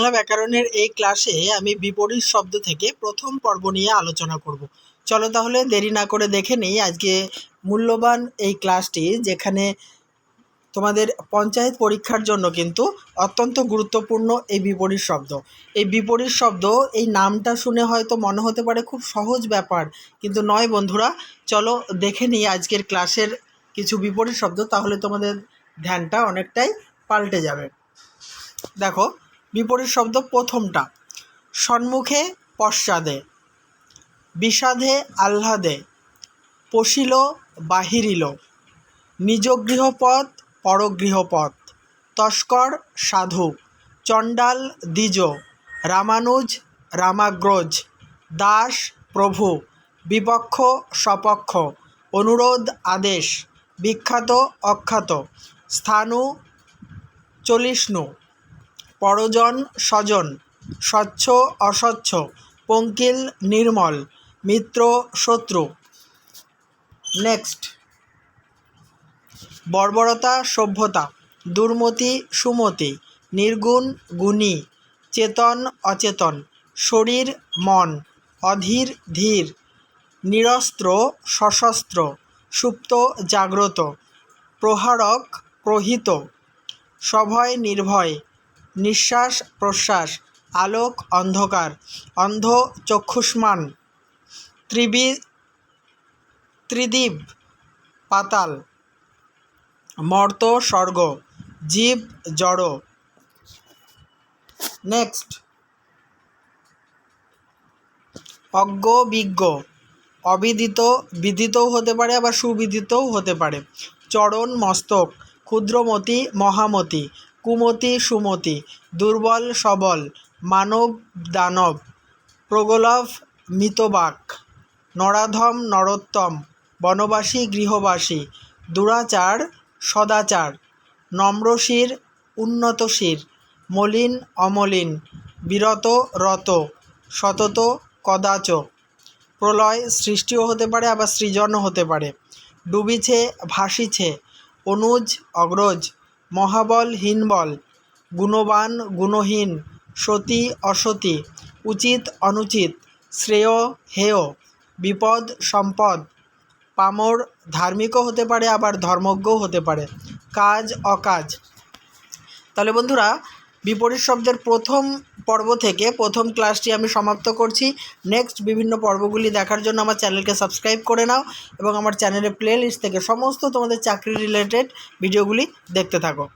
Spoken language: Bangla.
বাংলা ব্যাকরণের এই ক্লাসে আমি বিপরীত শব্দ থেকে প্রথম পর্ব নিয়ে আলোচনা করব। চলো তাহলে দেরি না করে দেখে নিই আজকে মূল্যবান এই ক্লাসটি, যেখানে তোমাদের পঞ্চায়েত পরীক্ষার জন্য কিন্তু অত্যন্ত গুরুত্বপূর্ণ এই বিপরীত শব্দ। এই বিপরীত শব্দ, এই নামটা শুনে হয়তো মনে হতে পারে খুব সহজ ব্যাপার, কিন্তু নয় বন্ধুরা, চলো দেখে নিই আজকের ক্লাসের কিছু বিপরীত শব্দ, তাহলে তোমাদের ধ্যানটা অনেকটাই পাল্টে যাবে। দেখো বিপরীত শব্দ প্রথমটা। সম্মুখে পশ্চাদে। বিষাদে আহ্লাদে। পশিল বাহিরিল। নিজ গৃহপথ পরগৃহপথ। তস্কর, সাধু। চণ্ডাল, দ্বিজ। রামানুজ, রামাগ্রজ। দাস, প্রভু। বিপক্ষ, সপক্ষ। অনুরোধ, আদেশ। বিখ্যাত, অখ্যাত। স্থানু, চলিষ্ণু। পরজন স্বজন, স্বচ্ছ, অস্বচ্ছ, পঙ্কিল, নির্মল, মিত্র, শত্রু। নেক্সট বর্বরতা, সভ্যতা, দুর্মতি, সুমতি, নির্গুণ, গুণী, চেতন, অচেতন, শরীর, মন, অধীর, ধীর, নিরস্ত্র, সশস্ত্র, সুপ্ত, জাগ্রত, প্রহারক, প্রহিত, সভয়, নির্ভয় নিঃশ্বাস প্রশ্বাস, আলোক অন্ধকার, অন্ধ চক্ষুষ্মান, ত্রিবি, ত্রিদীপ, পাতাল, মর্ত স্বর্গ, জীব জড়। নেক্সট অজ্ঞ বিজ্ঞ, অবিদিত, বিদিতও হতে পারে, আবার সুবিদিতও হতে পারে। চরণ মস্তক, ক্ষুদ্রমতি, মহামতি কুমতি সুমতি, দুর্বল সবল, মানব দানব, প্রগলভ মিতবাক, নরাধম নরোত্তম, বনবাসী গৃহবাসী, দুরাচার সদাচার, নম্রশির উন্নতশির, মলিন অমলিন, বিরত রত, সতত কদাচ। প্রলয় সৃষ্টিও হতে পারে, আবার সৃজনও হতে পারে। ডুবিছে, ভাসিছে, অনুজ অগ্রজ। মহাবল হীনবল, গুণবান গুণহীন, সতী অসতী, উচিত অনুচিত, শ্রেয় হেয়, বিপদ সম্পদ। পামর ধার্মিকও হতে পারে, আবার ধর্মজ্ঞও হতে পারে। কাজ অকাজ। তাহলে বন্ধুরা, বিপরীত শব্দের প্রথম পর্ব থেকে প্রথম ক্লাসটি আমি সমাপ্ত করছি। নেক্সট বিভিন্ন পর্বগুলি দেখার জন্য আমার চ্যানেলকে সাবস্ক্রাইব করে নাও এবং আমার চ্যানেলের প্লে লিস্ট থেকে সমস্ত তোমাদের চাকরি রিলেটেড ভিডিওগুলি দেখতে থাকো।